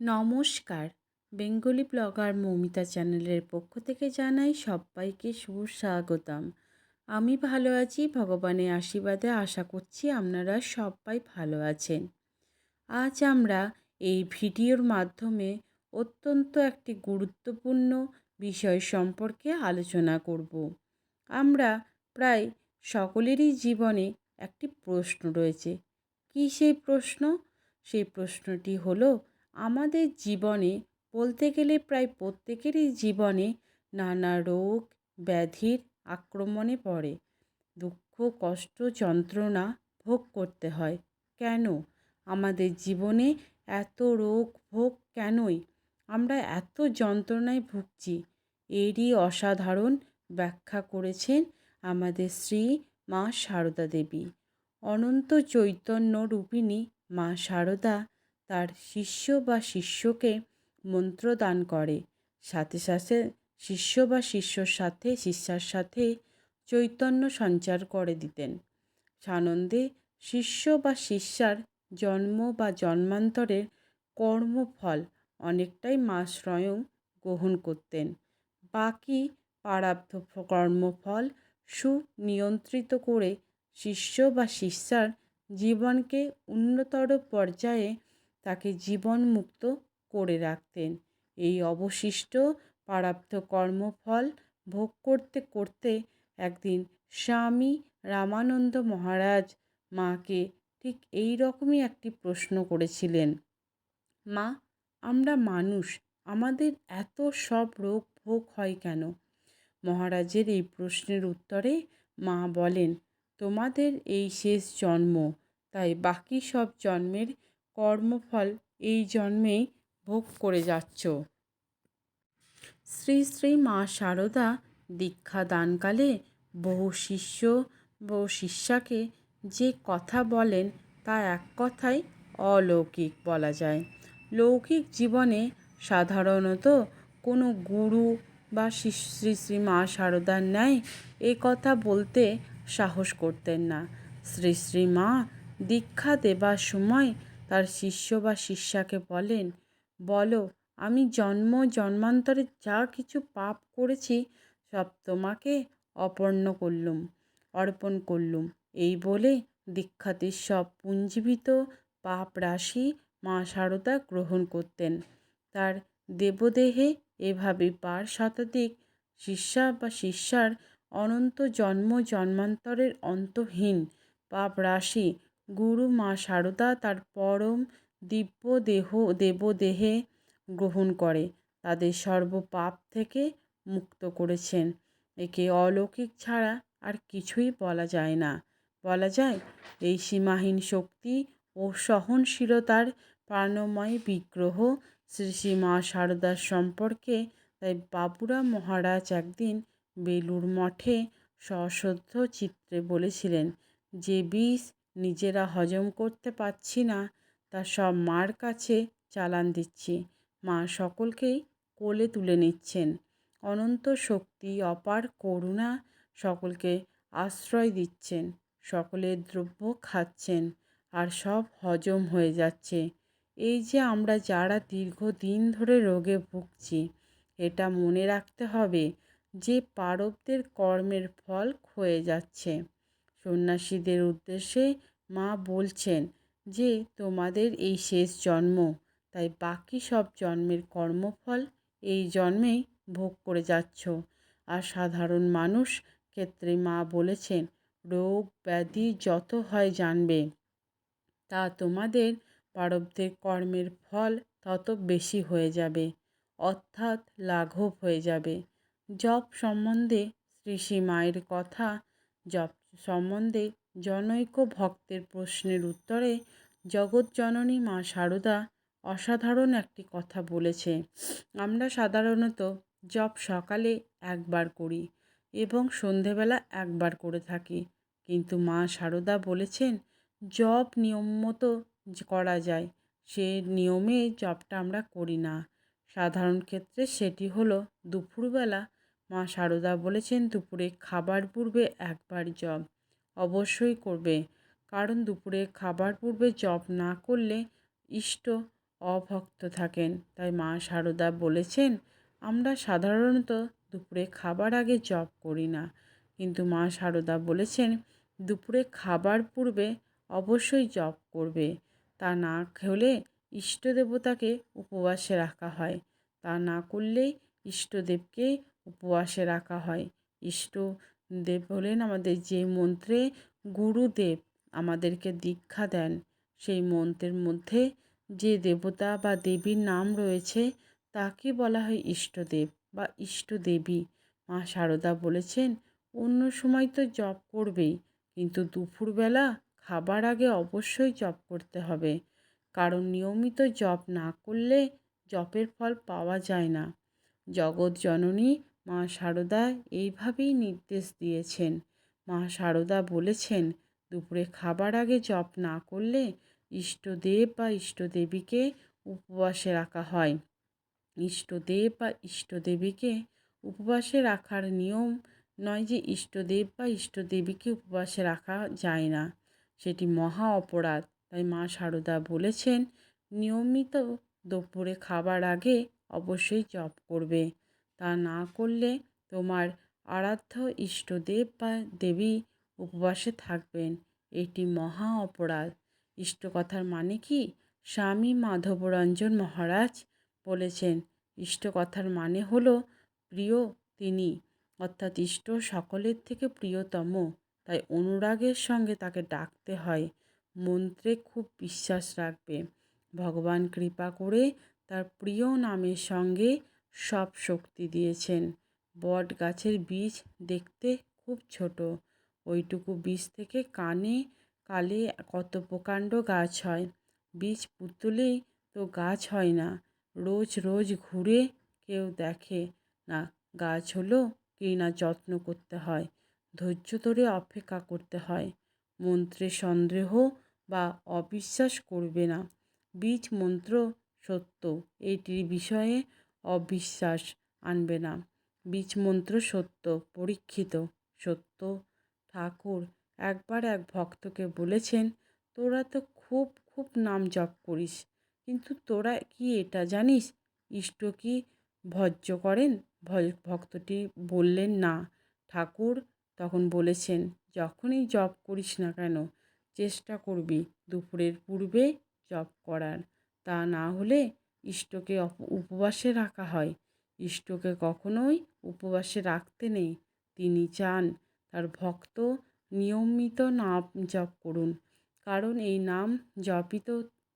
নমস্কার। Bengali blogger Moumita চ্যানেলের পক্ষ থেকে জানাই সবাইকে সুস্বাগতম। আমি ভালো আছি, ভগবানের আশীর্বাদে আশা করছি আপনারা সবাই ভালো আছেন। আজ আমরা এই ভিডিওর মাধ্যমে অত্যন্ত একটি গুরুত্বপূর্ণ বিষয় সম্পর্কে আলোচনা করব। আমরা প্রায় সকলেরই জীবনে একটি প্রশ্ন রয়েছে। কী সেই প্রশ্ন? সেই প্রশ্নটি হলো আমাদের জীবনে বলতে গেলে প্রায় প্রত্যেকেরই জীবনে নানা রোগ ব্যাধির আক্রমণে পড়ে। দুঃখ, কষ্ট, যন্ত্রণা ভোগ করতে হয়। কেন? আমাদের জীবনে এত রোগ ভোগ কেনই? আমরা এত যন্ত্রণায় ভুগছি। এরই অসাধারণ ব্যাখ্যা করেছেন আমাদের শ্রী মা সারদা দেবী। অনন্ত চৈতন্য রূপিণী মা সারদা তার শিষ্য বা শিষ্যকে মন্ত্র দান করে। সাথে সাথে শিষ্য বা শিষ্যর সাথে শিষ্যার সাথে চৈতন্য সঞ্চার করে দিতেন। সানন্দে শিষ্য বা শিষ্যার জন্ম বা জন্মান্তরের কর্মফল অনেকটাই মা স্বয়ং গ্রহণ করতেন। বাকি পারাব্ধ কর্মফল সুনিয়ন্ত্রিত করে শিষ্য বা শিষ্যার জীবনকে উন্নতর পর্যায়ে তাকে জীবনমুক্ত করে রাখতেন। এই অবশিষ্ট প্রাপ্ত কর্মফল ভোগ করতে করতে একদিন স্বামী রামানন্দ মহারাজ মাকে ঠিক এই রকমই একটি প্রশ্ন করেছিলেন, মা, আমরা মানুষ, আমাদের এত সব রোগ ভোগ হয় কেন? মহারাজের এই প্রশ্নের উত্তরে মা বলেন, তোমাদের এই শেষ জন্ম, তাই বাকি সব জন্মের কর্মফল এই জন্মেই ভোগ করে যাচ্ছ। শ্রী শ্রী মা শারদা দীক্ষা দানকালে বহু শিষ্য বহু শিষ্যাকে যে কথা বলেন তা এক কথায় অলৌকিক বলা যায়। লৌকিক জীবনে সাধারণত কোনো গুরু বা শ্রী শ্রী মা শারদার ন্যায় এ কথা বলতে সাহস করতেন না। শ্রী শ্রী মা দীক্ষা দেবার সময় তার শিষ্য বা শিষ্যাকে বলেন, বলো, আমি জন্ম, জন্মান্তরে যা কিছু পাপ করেছি, সব তোমাকে অপর্ণ করলুম, অর্পণ করলুম। এই বলে দীক্ষাতির সব পুঞ্জীবিত পাপ রাশি মা সারদা গ্রহণ করতেন। তার দেবদেহে এভাবে পার শতাধিক শিষ্যা বা শিষ্যার অনন্ত জন্ম, জন্মান্তরের অন্তহীন পাপ রাশি গুরু মা সারদা তার পরম দিব্য দেহ, দেবদেহে গ্রহণ করে। তাদের সর্বপাপ থেকে মুক্ত করেছেন। একে অলৌকিক ছাড়া আর কিছুই বলা যায় না। বলা যায়, এই সীমাহীন শক্তি ও সহনশীলতার প্রাণময় বিগ্রহ শ্রী শ্রী মা সারদার সম্পর্কে তাই বাবুরা মহারাজ একদিন বেলুর মঠে সশ্রদ্ধ চিত্রে বলেছিলেন, যে বিষ নিজেরা হজম করতে পারছি না, তা সব মার কাছে চালান দিচ্ছি। মা সকলকেই কোলে তুলে নিচ্ছেন। অনন্ত শক্তি, অপার করুণা সকলকে আশ্রয় দিচ্ছেন। সকলের দ্রব্য খাচ্ছেন আর সব হজম হয়ে যাচ্ছে। এই যে আমরা যারা দীর্ঘদিন ধরে রোগে ভুগছি, এটা মনে রাখতে হবে যে পারবদের কর্মের ফল ক্ষয়ে যাচ্ছে। সন্ন্যাসীদের উদ্দেশ্যে মা বলছেন যে, তোমাদের এই শেষ জন্ম, তাই বাকি সব জন্মের কর্মফল এই জন্মেই ভোগ করে যাচ্ছ। আর সাধারণ মানুষ ক্ষেত্রে মা বলেছেন, রোগ ব্যাধি যত হয় জানবে, তা তোমাদের পারবদের কর্মের ফল তত বেশি হয়ে যাবে, অর্থাৎ লাঘব হয়ে যাবে। জপ সম্বন্ধে শ্রী মায়ের কথা জপ সম্বন্ধে জনৈক ভক্তের প্রশ্নের উত্তরে জগৎজননী মা সারদা অসাধারণ একটি কথা বলেছে। আমরা সাধারণত জপ সকালে একবার করি এবং সন্ধেবেলা একবার করে থাকি। কিন্তু মা সারদা বলেছেন, জপ নিয়ম মতো করা যায়, সে নিয়মে জপটা আমরা করি না। সাধারণ ক্ষেত্রে সেটি হলো দুপুরবেলা মা সারদা বলেছেন, দুপুরে খাবার পূর্বে একবার জব অবশ্যই করবে। কারণ দুপুরে খাবার পূর্বে জব না করলে ইষ্ট অভক্ত থাকেন। তাই মা সারদা বলেছেন, আমরা সাধারণত দুপুরে খাবার আগে জব করি না। কিন্তু মা সারদা বলেছেন, দুপুরে খাবার পূর্বে অবশ্যই জপ করবে। তা না হলে ইষ্ট দেবতাকে উপবাসে রাখা হয়। তা না করলেই ইষ্টদেবকে উপবাসে রাখা হয়। ইষ্ট দেব হলেন আমাদের যে মন্ত্রে গুরুদেব আমাদেরকে দীক্ষা দেন, সেই মন্ত্রের মধ্যে যে দেবতা বা দেবীর নাম রয়েছে তাকে বলা হয় ইষ্টদেব বা ইষ্টদেবী। মা সারদা বলেছেন, অন্য সময় তো জপ করবেই, কিন্তু দুপুরবেলা খাবার আগে অবশ্যই জপ করতে হবে। কারণ নিয়মিত জপ না করলে জপের ফল পাওয়া যায় না। জগৎ জননী মা সারদা এইভাবেই নির্দেশ দিয়েছেন। মা সারদা বলেছেন, দুপুরে খাবার আগে জপ না করলে ইষ্টদেব বা ইষ্টদেবীকে উপবাসে রাখা হয়। ইষ্টদেব বা ইষ্টদেবীকে উপবাসে রাখার নিয়ম নয় যে ইষ্টদেব বা ইষ্টদেবীকে উপবাসে রাখা যায় না। সেটি মহা অপরাধ। তাই মা সারদা বলেছেন, নিয়মিত দুপুরে খাবার আগে অবশ্যই জপ করবে। তা না করলে তোমার আরাধ্য ইষ্টদেব বা দেবী উপবাসে থাকবেন। এটি মহা অপরাধ। ইষ্টকথার মানে কি? স্বামী মাধবরঞ্জন মহারাজ বলেছেন, ইষ্টকথার মানে হলো প্রিয় তিনি, অর্থাৎ ইষ্ট সকলের থেকে প্রিয়তম, তাই অনুরাগের সঙ্গে তাকে ডাকতে হয়, মন্ত্রে খুব বিশ্বাস রাখবে। ভগবান কৃপা করে তার প্রিয় নামের সঙ্গে সব শক্তি দিয়েছেন। বট গাছের বীজ দেখতে খুব ছোট। ওইটুকু বীজ থেকে কানে কালে কত প্রকাণ্ড গাছ হয়। বীজ পুতুলেই তো গাছ হয় না। রোজ রোজ ঘুরে কেউ দেখে না গাছ হলো কি না যত্ন করতে হয়, ধৈর্য ধরে অপেক্ষা করতে হয়। মন্ত্রে সন্দেহ বা অবিশ্বাস করবে না। বীজ মন্ত্র সত্য। এইটির বিষয়ে অবিশ্বাস আনবে না। বীজ মন্ত্র সত্য, পরীক্ষিত, সত্য। ঠাকুর একবার এক ভক্তকে বলেছেন, তোরা তো খুব খুব নাম জপ করিস, কিন্তু তোরা কি এটা জানিস? ইষ্ট কি ভজ্য করেন? ভক্তটি বললেন, না। ঠাকুর তখন বলেছেন, যখনই জপ করিস না কেন, চেষ্টা করবি দুপুরের পূর্বে জপ করার। তা না হলে ইষ্টকে উপবাসে রাখা হয়। ইষ্টকে কখনোই উপবাসে রাখতে নেই। তিনি চান তার ভক্ত নিয়মিত নাম জপ করুন। কারণ এই নাম জপিত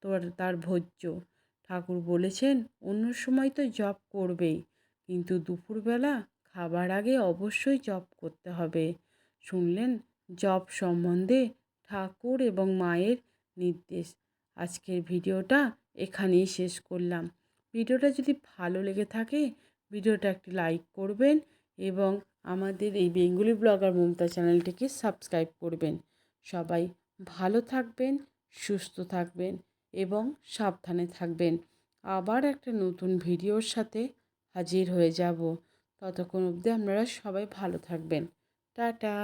তোর, তার ভোজ্য ঠাকুর বলেছেন, অন্য সময় তো জপ করবেই। কিন্তু দুপুরবেলা খাবার আগে অবশ্যই জপ করতে হবে। শুনলেন জপ সম্বন্ধে ঠাকুর এবং মায়ের নির্দেশ। আজকের ভিডিওটা এখানেই শেষ করলাম। ভিডিওটা যদি ভালো লেগে থাকে, ভিডিওটা একটি লাইক করবেন এবং আমাদের এই বেঙ্গলি ব্লগার মমতা চ্যানেলটিকে সাবস্ক্রাইব করবেন। সবাই ভালো থাকবেন, সুস্থ থাকবেন এবং সাবধানে থাকবেন। আবার একটা নতুন ভিডিওর সাথে হাজির হয়ে যাব। ততক্ষণ অবধি আপনারা সবাই ভালো থাকবেন। টাটা!